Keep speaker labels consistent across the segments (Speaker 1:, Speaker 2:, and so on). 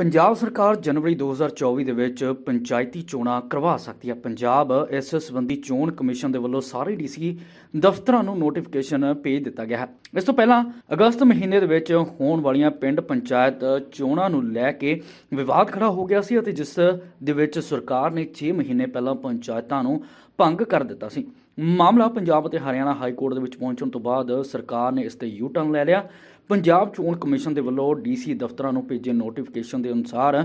Speaker 1: ਪੰਜਾਬ ਸਰਕਾਰ ਜਨਵਰੀ 2024 ਦੇ ਵਿੱਚ ਪੰਚਾਇਤੀ ਚੋਣਾਂ ਕਰਵਾ ਸਕਦੀ ਹੈ। ਪੰਜਾਬ ਇਸ ਸੰਬੰਧੀ ਚੋਣ ਕਮਿਸ਼ਨ ਦੇ ਵੱਲੋਂ ਸਾਰੇ ਡੀਸੀ ਦਫ਼ਤਰਾਂ ਨੂੰ ਨੋਟੀਫਿਕੇਸ਼ਨ ਭੇਜ ਦਿੱਤਾ ਗਿਆ ਹੈ। ਇਸ ਤੋਂ ਪਹਿਲਾਂ ਅਗਸਤ ਮਹੀਨੇ ਦੇ ਵਿੱਚ ਹੋਣ ਵਾਲੀਆਂ ਪਿੰਡ ਪੰਚਾਇਤ ਚੋਣਾਂ ਨੂੰ ਲੈ ਕੇ ਵਿਵਾਦ ਖੜਾ ਹੋ ਗਿਆ ਸੀ ਅਤੇ ਜਿਸ ਦੇ ਵਿੱਚ ਸਰਕਾਰ ਨੇ 6 ਮਹੀਨੇ ਪਹਿਲਾਂ ਪੰਚਾਇਤਾਂ ਨੂੰ ਭੰਗ ਕਰ ਦਿੱਤਾ ਸੀ। ਮਾਮਲਾ ਪੰਜਾਬ ਅਤੇ ਹਰਿਆਣਾ ਹਾਈ ਕੋਰਟ ਦੇ ਵਿੱਚ ਪਹੁੰਚਣ ਤੋਂ ਬਾਅਦ ਸਰਕਾਰ ਨੇ ਇਸ ਤੇ ਯੂ ਟਰਨ ਲੈ ਲਿਆ। ਪੰਜਾਬ ਚੋਣ ਕਮਿਸ਼ਨ ਦੇ ਵੱਲੋਂ ਡੀਸੀ ਦਫ਼ਤਰਾਂ ਨੂੰ ਭੇਜੇ ਨੋਟੀਫਿਕੇਸ਼ਨ ਦੇ ਅਨੁਸਾਰ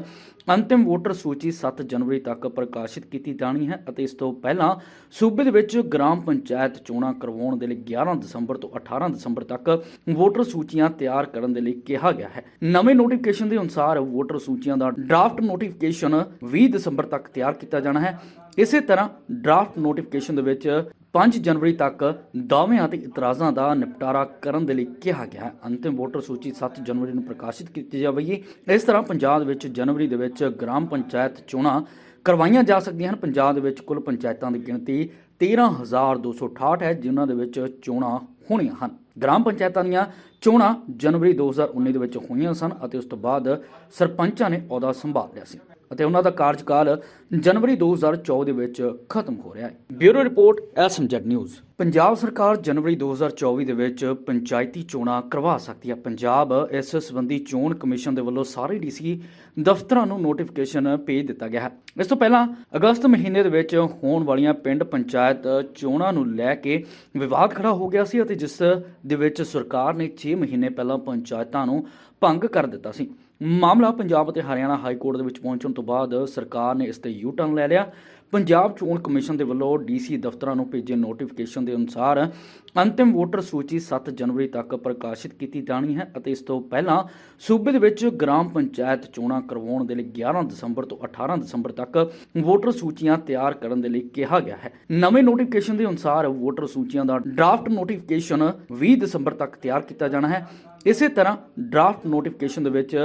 Speaker 1: ਅੰਤਿਮ ਵੋਟਰ ਸੂਚੀ 7 ਜਨਵਰੀ ਤੱਕ ਪ੍ਰਕਾਸ਼ਿਤ ਕੀਤੀ ਜਾਣੀ ਹੈ ਅਤੇ ਇਸ ਤੋਂ ਪਹਿਲਾਂ ਸੂਬੇ ਦੇ ਵਿੱਚ ਗ੍ਰਾਮ ਪੰਚਾਇਤ ਚੋਣਾਂ ਕਰਵਾਉਣ ਦੇ ਲਈ 11 ਦਸੰਬਰ ਤੋਂ 18 ਦਸੰਬਰ ਤੱਕ ਵੋਟਰ ਸੂਚੀਆਂ ਤਿਆਰ ਕਰਨ ਦੇ ਲਈ ਕਿਹਾ ਗਿਆ ਹੈ। ਨਵੇਂ ਨੋਟੀਫਿਕੇਸ਼ਨ ਦੇ ਅਨੁਸਾਰ ਵੋਟਰ ਸੂਚੀਆਂ ਦਾ ਡਰਾਫਟ ਨੋਟੀਫਿਕੇਸ਼ਨ 20 ਦਸੰਬਰ ਤੱਕ ਤਿਆਰ ਕੀਤਾ ਜਾਣਾ ਹੈ। ਇਸੇ ਤਰ੍ਹਾਂ ਡਰਾਫਟ ਨੋਟੀਫਿਕੇਸ਼ਨ ਦੇ ਵਿੱਚ 5 ਜਨਵਰੀ ਤੱਕ ਦਾਅਵਿਆਂ ਅਤੇ ਇਤਰਾਜ਼ਾਂ ਦਾ ਨਿਪਟਾਰਾ ਕਰਨ ਦੇ ਲਈ ਕਿਹਾ ਗਿਆ ਹੈ। ਅੰਤਿਮ ਵੋਟਰ ਸੂਚੀ 7 ਜਨਵਰੀ ਨੂੰ ਪ੍ਰਕਾਸ਼ਿਤ ਕੀਤੀ ਜਾਵੇਗੀ। ਇਸ ਤਰ੍ਹਾਂ ਪੰਜਾਬ ਵਿੱਚ ਜਨਵਰੀ ਦੇ ਵਿੱਚ ਗ੍ਰਾਮ ਪੰਚਾਇਤ ਚੋਣਾਂ ਕਰਵਾਈਆਂ ਜਾ ਸਕਦੀਆਂ ਹਨ। ਪੰਜਾਬ ਦੇ ਵਿੱਚ ਕੁੱਲ ਪੰਚਾਇਤਾਂ ਦੀ ਗਿਣਤੀ 13268 ਹੈ, ਜਿਨ੍ਹਾਂ ਦੇ ਵਿੱਚ ਚੋਣਾਂ ਹੋਣੀਆਂ ਹਨ। ਗ੍ਰਾਮ ਪੰਚਾਇਤਾਂ ਦੀਆਂ ਚੋਣਾਂ ਜਨਵਰੀ 2019 ਦੇ ਵਿੱਚ ਹੋਈਆਂ ਸਨ ਅਤੇ ਉਸ ਤੋਂ ਬਾਅਦ ਸਰਪੰਚਾਂ ਨੇ ਅਹੁਦਾ ਸੰਭਾਲ ਲਿਆ ਸੀ। ਅਤੇ ਉਹਨਾਂ ਦਾ ਕਾਰਜਕਾਲ ਜਨਵਰੀ 2014 ਦੇ ਵਿੱਚ ਖਤਮ ਹੋ ਰਿਹਾ ਹੈ। Bureau report, SMZ news. Punjab ਸਰਕਾਰ ਜਨਵਰੀ 2024 ਦੇ ਵਿੱਚ ਪੰਚਾਇਤੀ ਚੋਣਾਂ ਕਰਵਾ ਸਕਦੀ ਹੈ। ਪੰਜਾਬ ਇਸ ਸੰਬੰਧੀ ਚੋਣ ਕਮਿਸ਼ਨ ਦੇ ਵੱਲੋਂ ਸਾਰੇ ਡੀਸੀ ਦਫ਼ਤਰਾਂ ਨੂੰ ਨੋਟੀਫਿਕੇਸ਼ਨ ਭੇਜ ਦਿੱਤਾ ਗਿਆ ਹੈ। ਇਸ ਤੋਂ ਪਹਿਲਾਂ ਅਗਸਤ ਮਹੀਨੇ ਦੇ ਵਿੱਚ ਹੋਣ ਵਾਲੀਆਂ ਪਿੰਡ ਪੰਚਾਇਤ ਚੋਣਾਂ ਨੂੰ ਲੈ ਕੇ ਵਿਵਾਦ ਖੜਾ ਹੋ ਗਿਆ ਸੀ ਅਤੇ ਜਿਸ ਦੇ ਵਿੱਚ ਸਰਕਾਰ ਨੇ 6 ਮਹੀਨੇ ਪਹਿਲਾਂ ਪੰਚਾਇਤਾਂ ਨੂੰ ਭੰਗ ਕਰ ਦਿੱਤਾ ਸੀ। ਮਾਮਲਾ ਪੰਜਾਬ ਅਤੇ ਹਰਿਆਣਾ ਹਾਈ ਕੋਰਟ ਦੇ ਵਿੱਚ ਪਹੁੰਚਣ ਤੋਂ ਬਾਅਦ ਸਰਕਾਰ ਨੇ ਇਸ ਤੇ ਯੂ ਟਰਨ ਲੈ ਲਿਆ। ਪੰਜਾਬ ਚੋਣ ਕਮਿਸ਼ਨ ਦੇ ਵੱਲੋਂ ਡੀਸੀ ਦਫ਼ਤਰਾਂ ਨੂੰ ਭੇਜੇ ਨੋਟੀਫਿਕੇਸ਼ਨ ਦੇ ਅਨੁਸਾਰ ਅੰਤਿਮ ਵੋਟਰ ਸੂਚੀ 7 ਜਨਵਰੀ ਤੱਕ ਪ੍ਰਕਾਸ਼ਿਤ ਕੀਤੀ ਜਾਣੀ ਹੈ ਅਤੇ ਇਸ ਤੋਂ ਪਹਿਲਾਂ ਸੂਬੇ ਦੇ ਵਿੱਚ ਗ੍ਰਾਮ ਪੰਚਾਇਤ ਚੋਣਾਂ ਕਰਵਾਉਣ ਦੇ ਲਈ 11 ਦਸੰਬਰ ਤੋਂ 18 ਦਸੰਬਰ ਤੱਕ ਵੋਟਰ ਸੂਚੀਆਂ ਤਿਆਰ ਕਰਨ ਦੇ ਲਈ ਕਿਹਾ ਗਿਆ ਹੈ। ਨਵੇਂ ਨੋਟੀਫਿਕੇਸ਼ਨ ਦੇ ਅਨੁਸਾਰ ਵੋਟਰ ਸੂਚੀਆਂ ਦਾ ਡਰਾਫਟ ਨੋਟੀਫਿਕੇਸ਼ਨ 20 ਦਸੰਬਰ ਤੱਕ ਤਿਆਰ ਕੀਤਾ ਜਾਣਾ ਹੈ। ਇਸੇ ਤਰ੍ਹਾਂ ਡਰਾਫਟ ਨੋਟੀਫਿਕੇਸ਼ਨ ਦੇ ਵਿੱਚ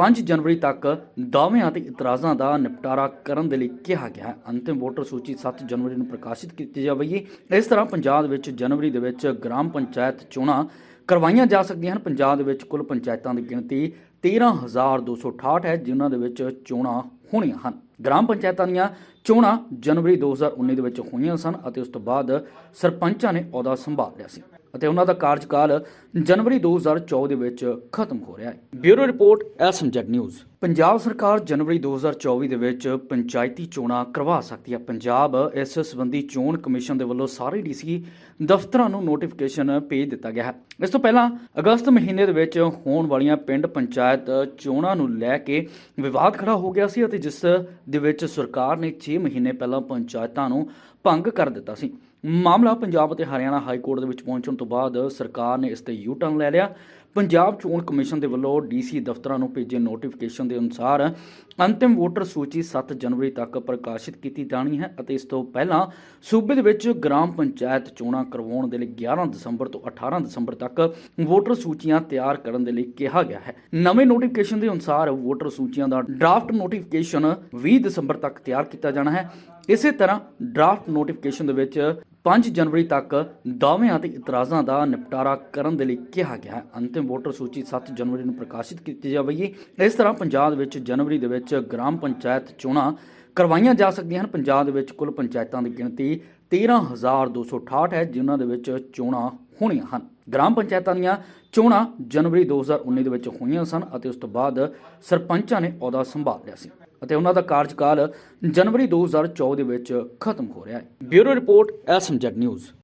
Speaker 1: 5 ਜਨਵਰੀ ਤੱਕ ਦਾਅਵਿਆਂ ਅਤੇ ਇਤਰਾਜ਼ਾਂ ਦਾ ਨਿਪਟਾਰਾ ਕਰਨ ਦੇ ਲਈ ਕਿਹਾ ਗਿਆ ਹੈ। ਅੰਤਿਮ ਵੋਟਰ ਸੂਚੀ 7 ਜਨਵਰੀ ਨੂੰ ਪ੍ਰਕਾਸ਼ਿਤ ਕੀਤੀ ਜਾਵੇਗੀ। ਇਸ ਤਰ੍ਹਾਂ ਪੰਜਾਬ ਵਿੱਚ ਜਨਵਰੀ ਦੇ ਵਿੱਚ ਗ੍ਰਾਮ ਪੰਚਾਇਤ ਚੋਣਾਂ ਕਰਵਾਈਆਂ ਜਾ ਸਕਦੀਆਂ ਹਨ। ਪੰਜਾਬ ਦੇ ਵਿੱਚ ਕੁੱਲ ਪੰਚਾਇਤਾਂ ਦੀ ਗਿਣਤੀ 13268 ਹੈ, ਜਿਨ੍ਹਾਂ ਦੇ ਵਿੱਚ ਚੋਣਾਂ ਹੋਣੀਆਂ ਹਨ। ਗ੍ਰਾਮ ਪੰਚਾਇਤਾਂ ਦੀਆਂ ਚੋਣਾਂ ਜਨਵਰੀ 2019 ਦੇ ਵਿੱਚ ਹੋਈਆਂ ਸਨ ਅਤੇ ਉਸ ਤੋਂ ਬਾਅਦ ਸਰਪੰਚਾਂ ਨੇ ਅਹੁਦਾ ਸੰਭਾਲ ਲਿਆ ਸੀ। ਅਤੇ ਉਹਨਾਂ ਦਾ ਕਾਰਜਕਾਲ ਜਨਵਰੀ 2014 ਦੇ ਵਿੱਚ ਖਤਮ ਹੋ ਰਿਹਾ ਹੈ। Bureau report SMZ news. Punjab ਸਰਕਾਰ ਜਨਵਰੀ 2024 ਦੇ ਵਿੱਚ ਪੰਚਾਇਤੀ ਚੋਣਾਂ ਕਰਵਾ ਸਕਦੀ ਹੈ। ਪੰਜਾਬ ਇਸ ਸੰਬੰਧੀ ਚੋਣ ਕਮਿਸ਼ਨ ਦੇ ਵੱਲੋਂ ਸਾਰੇ ਡੀਸੀ ਦਫ਼ਤਰਾਂ ਨੂੰ ਨੋਟੀਫਿਕੇਸ਼ਨ ਭੇਜ ਦਿੱਤਾ ਗਿਆ ਹੈ। ਇਸ ਤੋਂ ਪਹਿਲਾਂ ਅਗਸਤ ਮਹੀਨੇ ਦੇ ਵਿੱਚ ਹੋਣ ਵਾਲੀਆਂ ਪਿੰਡ ਪੰਚਾਇਤ ਚੋਣਾਂ ਨੂੰ ਲੈ ਕੇ ਵਿਵਾਦ ਖੜਾ ਹੋ ਗਿਆ ਸੀ ਅਤੇ ਜਿਸ ਦੇ ਵਿੱਚ ਸਰਕਾਰ ਨੇ 6 ਮਹੀਨੇ ਪਹਿਲਾਂ ਪੰਚਾਇਤਾਂ ਨੂੰ ਭੰਗ ਕਰ ਦਿੱਤਾ ਸੀ। ਮਾਮਲਾ ਪੰਜਾਬ ਅਤੇ ਹਰਿਆਣਾ ਹਾਈ ਕੋਰਟ ਦੇ ਵਿੱਚ ਪਹੁੰਚਣ ਤੋਂ ਬਾਅਦ ਸਰਕਾਰ ਨੇ ਇਸ ਤੇ ਯੂ ਟਰਨ ਲੈ ਲਿਆ। ਪੰਜਾਬ ਚੋਣ ਕਮਿਸ਼ਨ ਦੇ ਵੱਲੋਂ ਡੀਸੀ ਦਫ਼ਤਰਾਂ ਨੂੰ ਭੇਜੇ ਨੋਟੀਫਿਕੇਸ਼ਨ ਦੇ ਅਨੁਸਾਰ ਅੰਤਿਮ ਵੋਟਰ ਸੂਚੀ 7 ਜਨਵਰੀ ਤੱਕ ਪ੍ਰਕਾਸ਼ਿਤ ਕੀਤੀ ਜਾਣੀ ਹੈ ਅਤੇ ਇਸ ਤੋਂ ਪਹਿਲਾਂ ਸੂਬੇ ਦੇ ਵਿੱਚ ਗ੍ਰਾਮ ਪੰਚਾਇਤ ਚੋਣਾਂ ਕਰਵਾਉਣ ਦੇ ਲਈ 11 ਦਸੰਬਰ ਤੋਂ 18 ਦਸੰਬਰ ਤੱਕ ਵੋਟਰ ਸੂਚੀਆਂ ਤਿਆਰ ਕਰਨ ਦੇ ਲਈ ਕਿਹਾ ਗਿਆ ਹੈ। ਨਵੇਂ ਨੋਟੀਫਿਕੇਸ਼ਨ ਦੇ ਅਨੁਸਾਰ ਵੋਟਰ ਸੂਚੀਆਂ ਦਾ ਡਰਾਫਟ ਨੋਟੀਫਿਕੇਸ਼ਨ 20 ਦਸੰਬਰ ਤੱਕ ਤਿਆਰ ਕੀਤਾ ਜਾਣਾ ਹੈ। ਇਸੇ ਤਰ੍ਹਾਂ ਡਰਾਫਟ ਨੋਟੀਫਿਕੇਸ਼ਨ ਦੇ ਵਿੱਚ 5 ਜਨਵਰੀ ਤੱਕ ਦਾਅਵਿਆਂ ਅਤੇ ਇਤਰਾਜ਼ਾਂ ਦਾ ਨਿਪਟਾਰਾ ਕਰਨ ਦੇ ਲਈ ਕਿਹਾ ਗਿਆ ਹੈ। ਅੰਤਿਮ ਵੋਟਰ ਸੂਚੀ 7 ਜਨਵਰੀ ਨੂੰ ਪ੍ਰਕਾਸ਼ਿਤ ਕੀਤੀ ਜਾਵੇਗੀ। ਇਸ ਤਰ੍ਹਾਂ ਪੰਜਾਬ ਵਿੱਚ ਜਨਵਰੀ ਦੇ ਵਿੱਚ ਗ੍ਰਾਮ ਪੰਚਾਇਤ ਚੋਣਾਂ ਕਰਵਾਈਆਂ ਜਾ ਸਕਦੀਆਂ ਹਨ। ਪੰਜਾਬ ਦੇ ਵਿੱਚ ਕੁੱਲ ਪੰਚਾਇਤਾਂ ਦੀ ਗਿਣਤੀ 13268 ਹੈ, ਜਿਨ੍ਹਾਂ ਦੇ ਵਿੱਚ ਚੋਣਾਂ ਹੋਣੀਆਂ ਹਨ। ਗ੍ਰਾਮ ਪੰਚਾਇਤਾਂ ਦੀਆਂ ਚੋਣਾਂ ਜਨਵਰੀ 2019 ਦੇ ਵਿੱਚ ਹੋਈਆਂ ਸਨ ਅਤੇ ਉਸ ਤੋਂ ਬਾਅਦ ਸਰਪੰਚਾਂ ਨੇ ਅਹੁਦਾ ਸੰਭਾਲ ਲਿਆ ਸੀ। ਅਤੇ ਉਹਨਾਂ ਦਾ ਕਾਰਜਕਾਲ ਜਨਵਰੀ 2014 ਦੇ ਵਿੱਚ ਖਤਮ ਹੋ ਰਿਹਾ ਹੈ। Bureau report SMZ news.